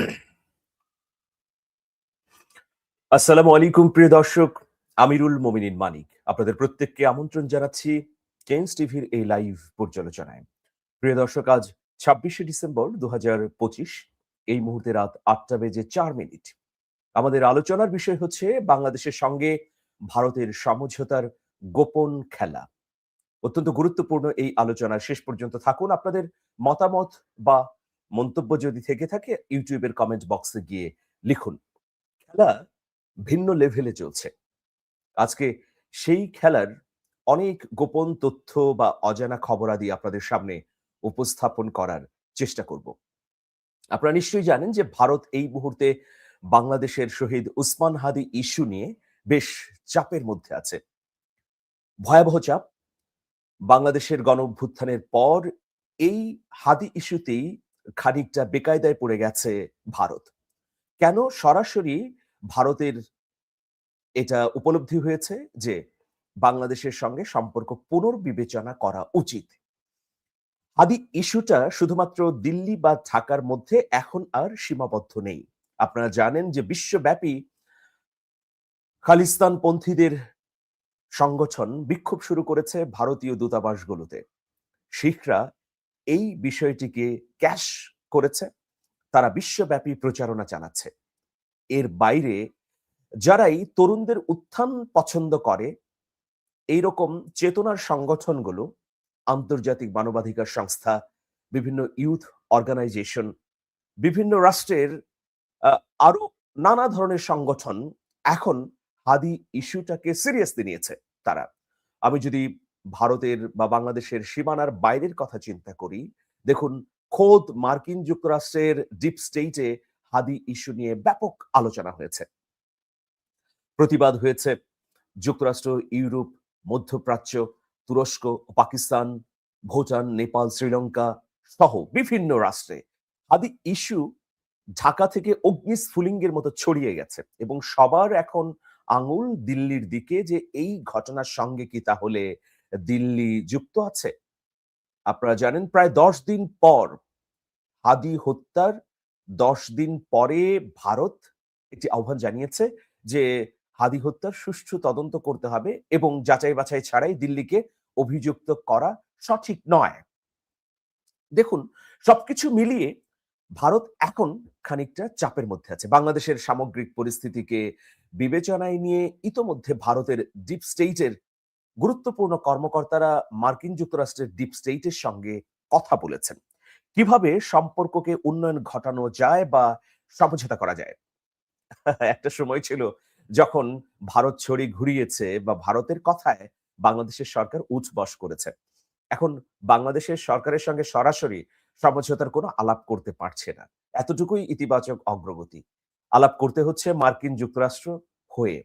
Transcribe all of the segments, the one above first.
আসসালামু আলাইকুম, প্রিয় দর্শক। আমিরুল মোমিনিন মানিক। আপনাদের প্রত্যেককে আমন্ত্রণ জানাচ্ছি চেঞ্জ টিভির এই লাইভ পর্যালোচনায়। প্রিয় দর্শক, আজ ছাব্বিশে ডিসেম্বর দু এই মুহূর্তে রাত আটটা বেজে চার মিনিট। আমাদের আলোচনার বিষয় হচ্ছে বাংলাদেশের সঙ্গে ভারতের সমঝোতার গোপন খেলা। অত্যন্ত গুরুত্বপূর্ণ এই আলোচনার শেষ পর্যন্ত থাকুন। আপনাদের মতামত বা মন্তব্য যদি থেকে থাকে, ইউটিউবের কমেন্ট বক্সে গিয়ে লিখুন। খেলা ভিন্ন লেভেলে চলছে। আজকে সেই খেলার অনেক গোপন তথ্য বা অজানা খবরাদি আপনাদের সামনে উপস্থাপন করার চেষ্টা করব। আপনারা নিশ্চয়ই জানেন যে ভারত এই মুহূর্তে বাংলাদেশের শহীদ উসমান হাদি ইস্যু নিয়ে বেশ চাপের মধ্যে আছে। ভয়াবহ চাপ। বাংলাদেশের গণ অভ্যুত্থানের পর এই হাদি ইস্যুতেই খানিকটা বেকায়দায় পড়ে গেছে ভারত। কেন সরাসরি ভারতের এটা উপলব্ধি হয়েছে যে বাংলাদেশের সঙ্গে সম্পর্ক পুনর্বিবেচনা করা উচিত। আদি ইস্যুটা শুধুমাত্র দিল্লি বা ঢাকার মধ্যে এখন আর সীমাবদ্ধ নেই। আপনারা জানেন যে বিশ্বব্যাপী খালিস্তান পন্থীদের সংগঠন বিক্ষোভ শুরু করেছে ভারতীয় দূতাবাসগুলোতে। শিখরা এই বিষয়টিকে ক্যাশ করেছে। তারা বিশ্বব্যাপী প্রচারণা চালাচ্ছে। এর বাইরে যারাই তরুণদের উত্থান পছন্দ করে এই রকম চেতনার সংগঠনগুলো, আন্তর্জাতিক মানবাধিকার সংস্থা, বিভিন্ন ইউথ অর্গানাইজেশন, বিভিন্ন রাষ্ট্রের আরও নানা ধরনের সংগঠন এখন হাদি ইস্যুটাকে সিরিয়াসলি নিয়েছে তারা। আমি যদি ভারতের বা বাংলাদেশের সীমানার বাইরের কথা চিন্তা করি। দেখুন, খোদ মার্কিন যুক্তরাষ্ট্রের ডিপ স্টেটে হাদি ইস্যু নিয়ে ব্যাপক আলোচনা হয়েছে। প্রতিবাদ হয়েছে যুক্তরাষ্ট্র, ইউরোপ, মধ্যপ্রাচ্য, তুরস্ক, পাকিস্তান, ভুটান, নেপাল, শ্রীলঙ্কা সহ বিভিন্ন রাষ্ট্রে হাদি ইস্যু ঢাকা থেকে অগ্নিস্ফুলিঙ্গের মতো ছড়িয়ে গেছে এবং সবার এখন আঙুল দিল্লির দিকে যে এই ঘটনার সঙ্গে কি তাহলে দিল্লি যুক্ত আছে। আপনারা জানেন প্রায় দশ দিন পর হাদি হত্যার দশ দিন পরে ভারত একটি আহ্বান জানিয়েছে যে হাদি হত্যার সুষ্ঠু তদন্ত করতে হবে এবং যাচাই বাছাই ছাড়াই দিল্লিকে অভিযুক্ত করা সঠিক নয়। দেখুন, সবকিছু মিলিয়ে ভারত এখন খানিকটা চাপের মধ্যে আছে। বাংলাদেশের সামগ্রিক পরিস্থিতিকে বিবেচনায় নিয়ে ইতোমধ্যে ভারতের ডিপ স্টেটের গুরুত্বপূর্ণ কর্মকর্তারা মার্কিন যুক্তরাষ্ট্রের ডিপ স্টেটের সঙ্গে কথা বলেছেন। কীভাবে সম্পর্ককে উন্নয়ন ঘটানো যায় বা সমঝোতা করা যায়? একটা সময় ছিল যখন ভারত ছড়ি ঘুরিয়েছে বা ভারতের কথায় বাংলাদেশের সরকার উঠবস করেছে। এখন বাংলাদেশের সরকারের সঙ্গে সরাসরি সমঝোতার কোনো আলাপ করতে পারছে না। এতটুকুই ইতিবাচক অগ্রগতি। আলাপ করতে হচ্ছে মার্কিন যুক্তরাষ্ট্র হয়ে,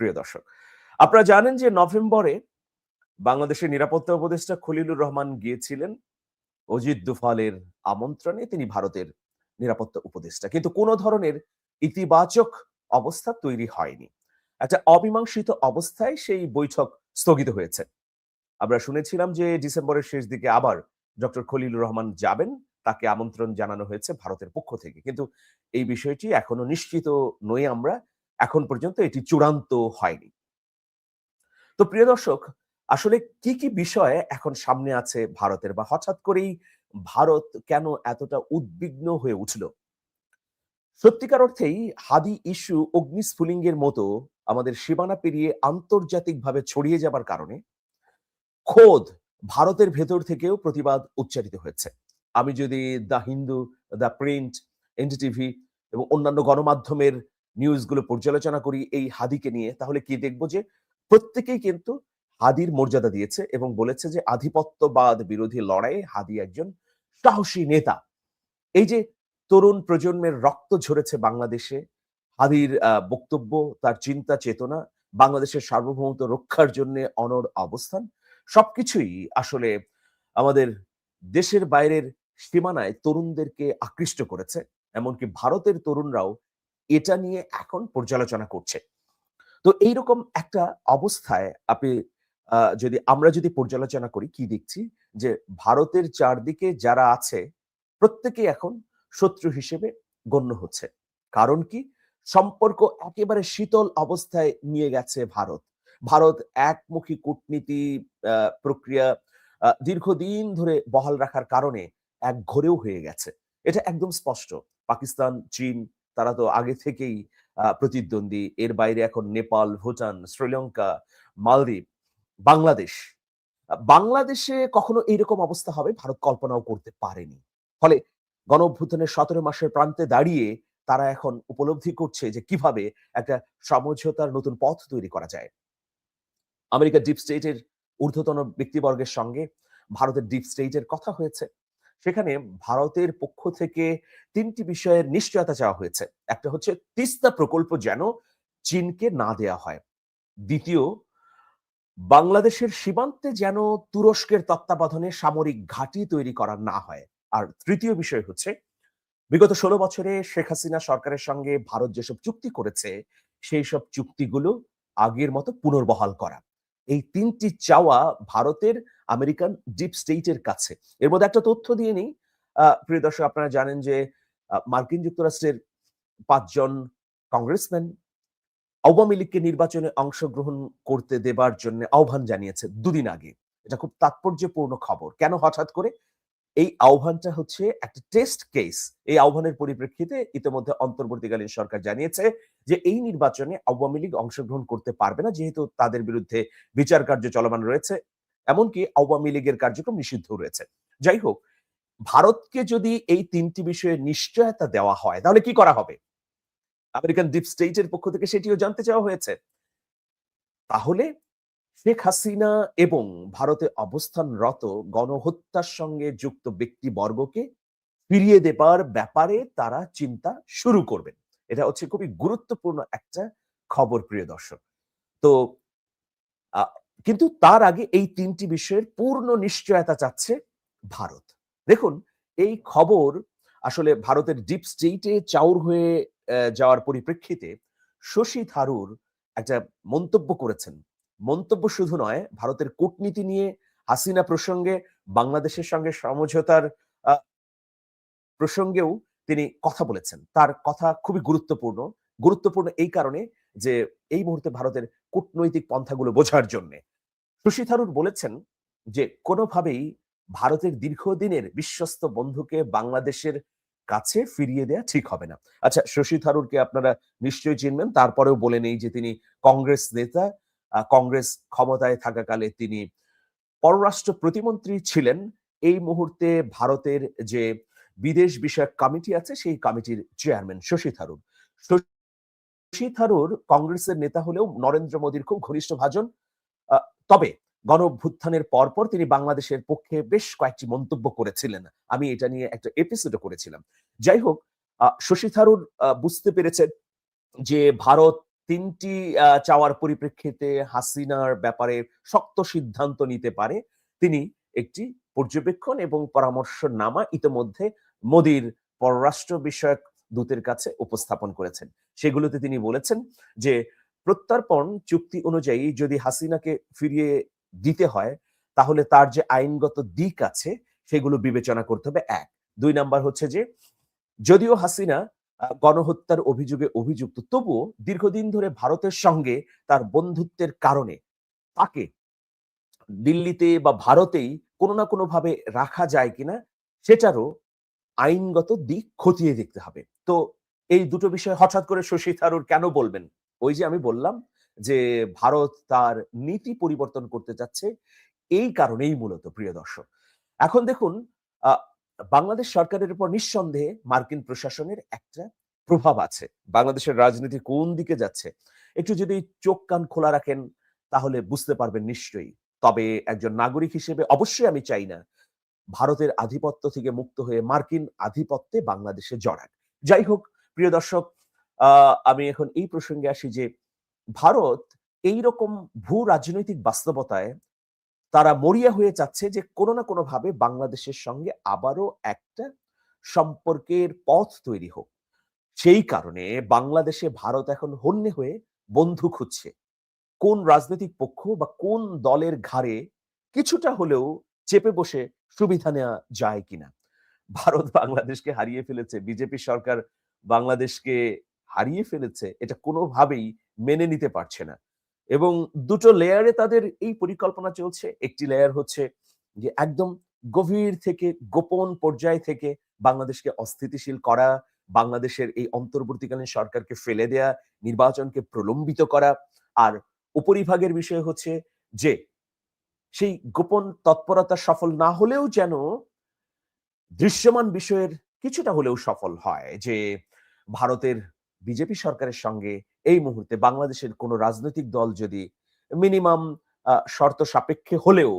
প্রিয় দর্শক। আপনারা জানেন যে নভেম্বরে বাংলাদেশের নিরাপত্তা উপদেষ্টা খলিলুর রহমান গিয়েছিলেন অজিত দুফালের আমন্ত্রণে। তিনি ভারতের নিরাপত্তা উপদেষ্টা। কিন্তু কোন ধরনের ইতিবাচক অবস্থা তৈরি হয়নি। একটা অমীমাংসিত অবস্থায় সেই বৈঠক স্থগিত হয়েছে। আমরা শুনেছিলাম যে ডিসেম্বরের শেষ দিকে আবার ডক্টর খলিলুর রহমান যাবেন, তাকে আমন্ত্রণ জানানো হয়েছে ভারতের পক্ষ থেকে। কিন্তু এই বিষয়টি এখনও নিশ্চিত নই আমরা। এখন পর্যন্ত এটি চূড়ান্ত হয়নি। তো প্রিয় দর্শক, আসলে কি কি বিষয়ে এখন সামনে আছে ভারতের? বা হঠাৎ করেই ভারত কেন এতটা উদ্বিগ্ন হয়ে উঠল? সত্যিকার অর্থেই হাদি ইস্যু অগ্নিস্ফুলিঙ্গের মতো আমাদের সীমানা পেরিয়ে আন্তর্জাতিকভাবে ছড়িয়ে যাবার কারণে খোদ ভারতের ভেতর থেকেও প্রতিবাদ উচ্চারিত হয়েছে। আমি যদি the Hindu, the print NDTV এবং অন্যান্য গণমাধ্যমের নিউজগুলো পর্যালোচনা করি এই হাদিকে নিয়ে, তাহলে কি দেখব যে প্রত্যেকেই কিন্তু হাদির মর্যাদা দিয়েছে এবং বলেছে যে আধিপত্যবাদ বিরোধী লড়াইয়ে হাদি একজন সাহসী নেতা। এই যে তরুণ প্রজন্মের রক্ত ঝরেছে বাংলাদেশে, হাদির বক্তব্য, তার চিন্তা, চেতনা, বাংলাদেশের সার্বভৌমত্ব রক্ষার জন্য অনর অবস্থান, সবকিছুই আসলে আমাদের দেশের বাইরের সীমানায় তরুণদেরকে আকৃষ্ট করেছে। এমনকি ভারতের তরুণরাও এটা নিয়ে এখন পর্যালোচনা করছে। তো এইরকম একটা অবস্থায় আপনি যদি আমরা যদি পর্যালোচনা করি, কি দেখছি? যে ভারতের চারদিকে যারা আছে প্রত্যেকে এখন শত্রু হিসেবে গণ্য হচ্ছে। কারণ কি? সম্পর্ক একেবারে শীতল অবস্থায় নিয়ে গেছে ভারত। ভারত একমুখী কূটনীতি প্রক্রিয়া দীর্ঘদিন ধরে বহাল রাখার কারণে এক ঘরেও হয়ে গেছে। এটা একদম স্পষ্ট। পাকিস্তান, চীন, তারা তো আগে থেকেই প্রতিদ্বন্দ্বী। এর বাইরে এখন নেপাল, ভুটান, শ্রীলঙ্কা, মালদ্বীপ, বাংলাদেশ। বাংলাদেশে কখনো এইরকম অবস্থা হবে? ভারত কল্পনাও করতে পারেনি। ফলে গণ অভ্যুত্থানের সতেরো মাসের প্রান্তে দাঁড়িয়ে তারা এখন উপলব্ধি করছে যে কীভাবে একটা সমঝোতার নতুন পথ তৈরি করা যায়। আমেরিকার ডিপ স্টেটের ঊর্ধ্বতন ব্যক্তিবর্গের সঙ্গে ভারতের ডিপ স্টেটের কথা হয়েছে। সেখানে ভারতের পক্ষ থেকে তিনটি বিষয়ের নিশ্চয়তা চাওয়া হয়েছে। একটা হচ্ছে, তিস্তা প্রকল্প যেন চীনকে না দেয়া হয়। দ্বিতীয়, বাংলাদেশের সীমান্তে যেন তুরস্কের তত্ত্বাবধানে সামরিক ঘাঁটি তৈরি করা না হয়। আর তৃতীয় বিষয় হচ্ছে, বিগত ষোলো বছরে শেখ হাসিনা সরকারের সঙ্গে ভারত যেসব চুক্তি করেছে সেই সব চুক্তিগুলো আগের মতো পুনর্বহাল করা। এই তিনটি চাওয়া ভারতের আমেরিকান ডিপ স্টেটের কাছে। এর মধ্যে একটা তথ্য দিয়ে নিই। প্রিয় দর্শক, আপনারা জানেন যে মার্কিন যুক্তরাষ্ট্রের পাঁচজন কংগ্রেসম্যান আওয়ামী লীগকে নির্বাচনে অংশগ্রহণ করতে দেবার জন্য আহ্বান জানিয়েছে দুদিন আগে। এটা খুব তাৎপর্যপূর্ণ খবর। কেন হঠাৎ করে? এই আহ্বানটা হচ্ছে একটা টেস্ট কেস এই আহ্বানের পরিপ্রেক্ষিতে ইতিমধ্যে অন্তর্বর্তীকালীন সরকার জানিয়েছে যে এই নির্বাচনে আওয়ামী লীগ অংশগ্রহণ করতে পারবে না, যেহেতু তাদের বিরুদ্ধে বিচার কার্য চলমান রয়েছে, এমনকি আওয়ামী লীগের কার্যক্রম নিষিদ্ধ রয়েছে। যাই হোক, ভারতকে যদি এই তিনটি বিষয়ে নিশ্চয়তা দেওয়া হয়, তাহলে কি করা হবে? আমেরিকান ডিপ স্টেটের পক্ষ থেকে সেটিও জানতে চাওয়া হয়েছে। তাহলে শেখ হাসিনা এবং ভারতে অবস্থানরত গণহত্যার সঙ্গে যুক্ত ব্যক্তিবর্গকে ফিরিয়ে দেবার ব্যাপারে তারা চিন্তা শুরু করবেন। এটা হচ্ছে খুবই গুরুত্বপূর্ণ একটা খবর, প্রিয় দর্শক। তো কিন্তু তার আগে এই তিনটি বিষয়ের পূর্ণ নিশ্চয়তা চাচ্ছে ভারত। দেখুন, এই খবর আসলে ভারতের ডিপ স্টেটে চাউর হয়ে যাওয়ার পরিপ্রেক্ষিতে শশী থারুর একটা মন্তব্য করেছেন। মন্তব্য শুধু নয়, ভারতের কূটনীতি নিয়ে হাসিনা প্রসঙ্গে, বাংলাদেশের সঙ্গে সমঝোতার প্রসঙ্গেও তিনি কথা বলেছেন। তার কথা খুবই গুরুত্বপূর্ণ। গুরুত্বপূর্ণ এই কারণে যে এই মুহূর্তে ভারতের কূটনৈতিক পন্থাগুলো বোঝার জন্য। শশী থারুর বলেছেন যে, কোনোভাবেই ভারতের দীর্ঘদিনের বিশ্বস্ত বন্ধুকে বাংলাদেশের কাছে ফিরিয়ে দেয়া ঠিক হবে না। আচ্ছা শশী থারুরকে আপনারা নিশ্চয়ই চিনবেন। তারপরেও বলে নেই যে, তিনি কংগ্রেস নেতা। কংগ্রেস ক্ষমতায় থাকাকালে তিনি পররাষ্ট্র প্রতিমন্ত্রী ছিলেন। এই মুহূর্তে ভারতের যে বিদেশ বিষয়ক কমিটি আছে, সেই কমিটির চেয়ারম্যান শশী থারুর। শশী থারুর কংগ্রেসের নেতা হলেও নরেন্দ্র মোদীর খুব ঘনিষ্ঠ ভাজন। তবে গণ পরপর তিনি বাংলাদেশের পক্ষে বেশ কয়েকটি মন্তব্য করেছিলেন। আমি এটা নিয়ে একটা এপিসোডও করেছিলাম। যাই হোক শশী থারুর বুঝতে পেরেছেন যে ভারত তিনটি চাওয়ার পরিপ্রেক্ষিতে হাসিনার ব্যাপারে শক্ত সিদ্ধান্ত নিতে পারে। তিনি একটি পর্যবেক্ষণ এবং পরামর্শনামা ইতোমধ্যে মোদির পররাষ্ট্র বিষয়ক দূতের কাছে উপস্থাপন করেছেন। সেগুলোতে তিনি বলেছেন যে, প্রত্যর্পণ চুক্তি অনুযায়ী যদি হাসিনাকে ফিরিয়ে দিতে হয়, তাহলে তার যে আইনগত দিক আছে, সেগুলো বিবেচনা করতে হবে। এক। দুই নাম্বার হচ্ছে যে, যদিও হাসিনা গণহত্যার অভিযোগে অভিযুক্ত। তবুও দীর্ঘদিন ধরে ভারতের সঙ্গে তার বন্ধুত্বের কারণে তাকে দিল্লিতে বা ভারতেই কোনো না কোনো ভাবে রাখা যায় কিনা, সেটারও আইনগত দিক খতিয়ে দেখতে হবে। তো এই দুটো বিষয় হঠাৎ করে শশী থারুর কেন বলবেন? ওই যে আমি বললাম যে, ভারত তার নীতি পরিবর্তন করতে চাচ্ছে, এই কারণেই মূলত, প্রিয় দর্শক। এখন দেখুন বাংলাদেশ সরকারের উপর নিঃসন্দেহে মার্কিন প্রশাসনের একটা প্রভাব আছে। বাংলাদেশের রাজনীতি কোন দিকে যাচ্ছে? একটু যদি চোখ কান খোলা রাখেন, তাহলে বুঝতে পারবেন নিশ্চয়ই। তবে একজন নাগরিক হিসেবে অবশ্যই আমি চাই না, ভারতের আধিপত্য থেকে মুক্ত হয়ে মার্কিন আধিপত্যে বাংলাদেশে জড়ান যাই হোক, প্রিয় দর্শক আমি এখন এই প্রসঙ্গে আসি যে, ভারত এই রকম ভূ রাজনৈতিক বাস্তবতায় তারা মরিয়া হয়ে যাচ্ছে যে কোনো না কোনো ভাবে বাংলাদেশের সঙ্গে আবারও একটা সম্পর্কের পথ তৈরি হোক। সেই কারণে বাংলাদেশে ভারত এখন হন্যে হয়ে বন্ধু খুঁজছে। কোন রাজনৈতিক পক্ষ বা কোন দলের ঘাড়ে কিছুটা হলেও চেপে বসে সুবিধা নেওয়া যায় কিনা। ভারত বাংলাদেশকে হারিয়ে ফেলেছে, বিজেপি সরকার বাংলাদেশকে হারিয়ে ফেলেছে, এটা কোনোভাবেই মেনে নিতে পারছে না। এবং দুটো লেয়ারে তাদের এই পরিকল্পনা চলছে। একটি লেয়ার হচ্ছে যে একদম গভীর থেকে গোপন পর্যায় থেকে বাংলাদেশকে অস্থিতিশীল করা, বাংলাদেশের এই অন্তর্বর্তীকালীন সরকারকে ফেলে দেয়া, নির্বাচনকে প্রলম্বিত করা। আর উপরিভাগের বিষয় হচ্ছে যে সেই গোপন তৎপরতা সফল না হলেও যেন দৃশ্যমান বিষয়ের কিছুটা হলেও সফল হয়। যে ভারতের বিজেপি সরকারের সঙ্গে এই মুহূর্তে বাংলাদেশের কোনো রাজনৈতিক দল যদি মিনিমাম শর্ত সাপেক্ষে হলেও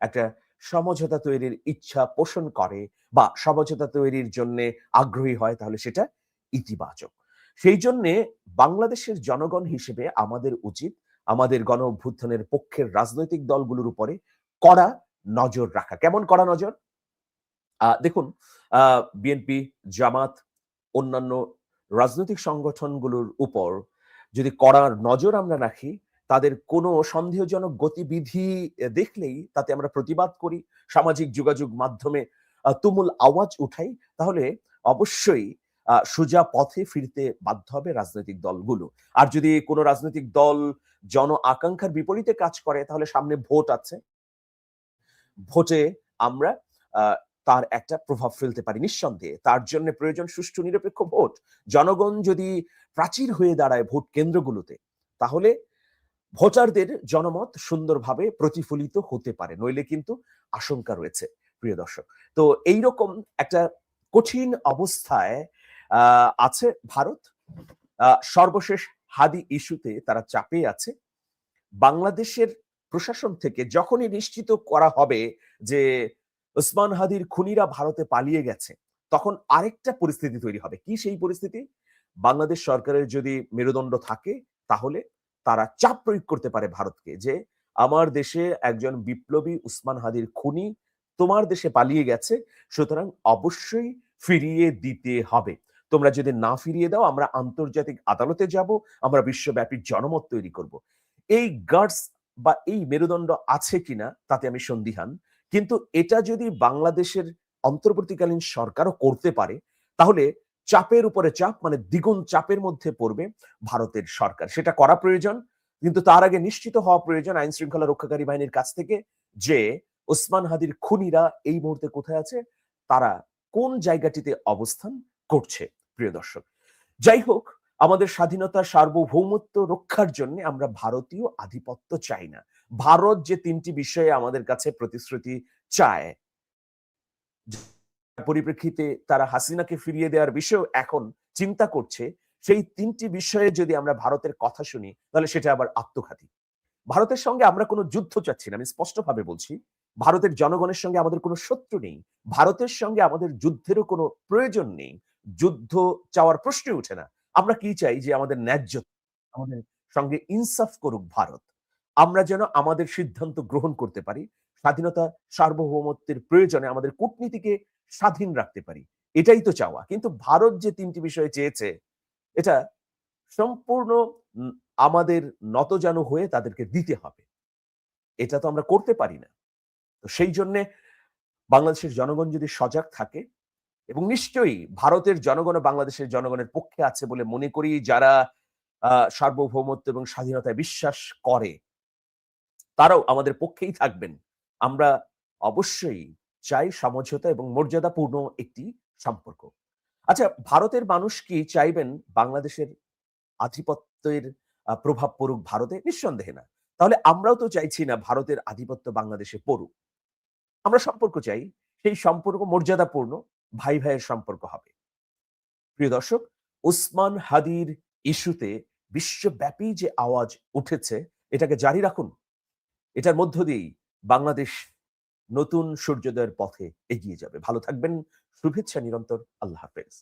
একটা সমঝোতা তৈরির ইচ্ছা পোষণ করে বা সমঝোতা তৈরির জন্য আগ্রহী হয়, তাহলে সেটা ইতিবাচক। সেই জন্যে বাংলাদেশের জনগণ হিসেবে আমাদের উচিত আমাদের গণ অভ্যুত্থানের পক্ষের রাজনৈতিক দলগুলোর উপরে কড়া নজর রাখা। কেমন কড়া নজর? দেখুন বিএনপি, জামাত, অন্যান্য রাজনৈতিক সংগঠনগুলোর উপর যদি কড়া নজর আমরা রাখি, তাদের কোনো সন্দেহজনক গতিবিধি দেখলেই তাতে আমরা প্রতিবাদ করি, সামাজিক যোগাযোগ মাধ্যমে তুমুল আওয়াজ উঠাই, তাহলে অবশ্যই সোজা পথে ফিরতে বাধ্য হবে রাজনৈতিক দলগুলো। আর যদি কোনো রাজনৈতিক দল জন আকাঙ্ক্ষার বিপরীতে কাজ করে, তাহলে সামনে ভোট আছে। ভোটে আমরা তার একটা প্রভাব ফেলতে পারি নিঃসন্দেহে। তার জন্য প্রয়োজন সুষ্ঠু নিরপেক্ষ ভোট। জনগণ যদি প্রাচীর হয়ে দাঁড়ায় ভোট কেন্দ্রগুলোতে, তাহলে ভোটারদের জনমত সুন্দরভাবে প্রতিফলিত হতে পারে, নইলে কিন্তু আশঙ্কা রয়েছে, প্রিয় দর্শক। তো এই রকম একটা কঠিন অবস্থায় আছে ভারত। সর্বশেষ হাদি ইস্যুতে তারা চাপে আছে। বাংলাদেশের প্রশাসন থেকে যখনই নিশ্চিত করা হবে যে ওসমান হাদির খুনিরা ভারতে পালিয়ে গেছে, তখন আরেকটা পরিস্থিতি তৈরি হবে। কি সেই পরিস্থিতি? বাংলাদেশ সরকারের যদি মেরুদণ্ড থাকে, তাহলে তারা চাপ প্রয়োগ করতে পারে ভারতকে যে, আমার দেশে একজন বিপ্লবী উসমান হাদির খুনি তোমার দেশে পালিয়ে গেছে, সুতরাং অবশ্যই ফিরিয়ে দিতে হবে। তোমরা যদি না ফিরিয়ে দাও, আমরা আন্তর্জাতিক আদালতে যাব, আমরা বিশ্বব্যাপী জনমত তৈরি করব। এই গার্ডস বা এই মেরুদণ্ড আছে কিনা, তাতে আমি সন্দিহান। কিন্তু এটা যদি বাংলাদেশের অন্তর্বর্তীকালীন সরকারও করতে পারে, তাহলে চাপের উপরে চাপ মানে দ্বিগুণ চাপের মধ্যে পড়বে ভারতের সরকার। সেটা করা প্রয়োজন, কিন্তু তার আগে নিশ্চিত হওয়া প্রয়োজন আইন শৃঙ্খলা রক্ষাকারী বাহিনীর কাছ থেকে যে ওসমান হাদির খুনিরা এই মুহূর্তে কোথায় আছে, তারা কোন জায়গাটিতে অবস্থান করছে, প্রিয় দর্শক। যাই হোক, আমাদের স্বাধীনতা সার্বভৌমত্ব রক্ষার জন্য আমরা ভারতীয় আধিপত্য চাই না। ভারত যে তিনটি বিষয়ে আমাদের কাছে প্রতিশ্রুতি চায় পরিপ্রেক্ষিতে তারা হাসিনাকে ফিরিয়ে দেওয়ার বিষয়েও এখন চিন্তা করছে, সেই তিনটি বিষয়ে যদি আমরা ভারতের কথা শুনি, তাহলে সেটা আবার আত্মঘাতী। ভারতের সঙ্গে আমরা কোনো যুদ্ধ চাচ্ছি না, আমি স্পষ্টভাবে বলছি, ভারতের জনগণের সঙ্গে আমাদের কোনো শত্রু নেই, ভারতের সঙ্গে আমাদের যুদ্ধেরও কোনো প্রয়োজন নেই, যুদ্ধ চাওয়ার প্রশ্নই উঠে না। আমরা কি চাই যে আমাদের ন্যায্য, আমাদের সঙ্গে ইনসাফ করুক ভারত। আমরা যেন আমাদের সিদ্ধান্ত গ্রহণ করতে পারি, স্বাধীনতা সার্বভৌমত্বের প্রয়োজনে আমাদের কূটনীতিকে স্বাধীন রাখতে পারি। এটাই তো চাওয়া। কিন্তু ভারত যে তিনটি বিষয়ে চেয়েছে, এটা সম্পূর্ণ আমাদের নতজানু হয়ে তাদেরকে দিতে হবে। এটা তো আমরা করতে পারি না। তো সেই জন্যে বাংলাদেশের জনগণ যদি সজাগ থাকে, এবং নিশ্চয়ই ভারতের জনগণ বাংলাদেশের জনগণের পক্ষে আছে বলে মনে করি, যারা সার্বভৌমত্ব এবং স্বাধীনতায় বিশ্বাস করে তারাও আমাদের পক্ষেই থাকবেন। আমরা অবশ্যই চাই সমঝোতা এবং মর্যাদাপূর্ণ একটি সম্পর্ক। আচ্ছা ভারতের মানুষ কি চাইবেন বাংলাদেশের আধিপত্যের প্রভাব পড়ুক ভারতে? নিঃসন্দেহে না। তাহলে আমরাও তো চাইছি না ভারতের আধিপত্য বাংলাদেশে পড়ুক। আমরা সম্পর্ক চাই। সেই সম্পর্ক মর্যাদাপূর্ণ, ভাই ভাইয়ের সম্পর্ক হবে। প্রিয় দর্শক, ওসমান হাদির ইস্যুতে বিশ্বব্যাপী যে আওয়াজ উঠেছে, এটাকে জারি রাখুন। এটার মধ্য দিয়েই বাংলাদেশ নতুন সূর্যোদয়ের পথে এগিয়ে যাবে। ভালো থাকবেন, শুভেচ্ছা নিরন্তর, আল্লাহ হাফেজ।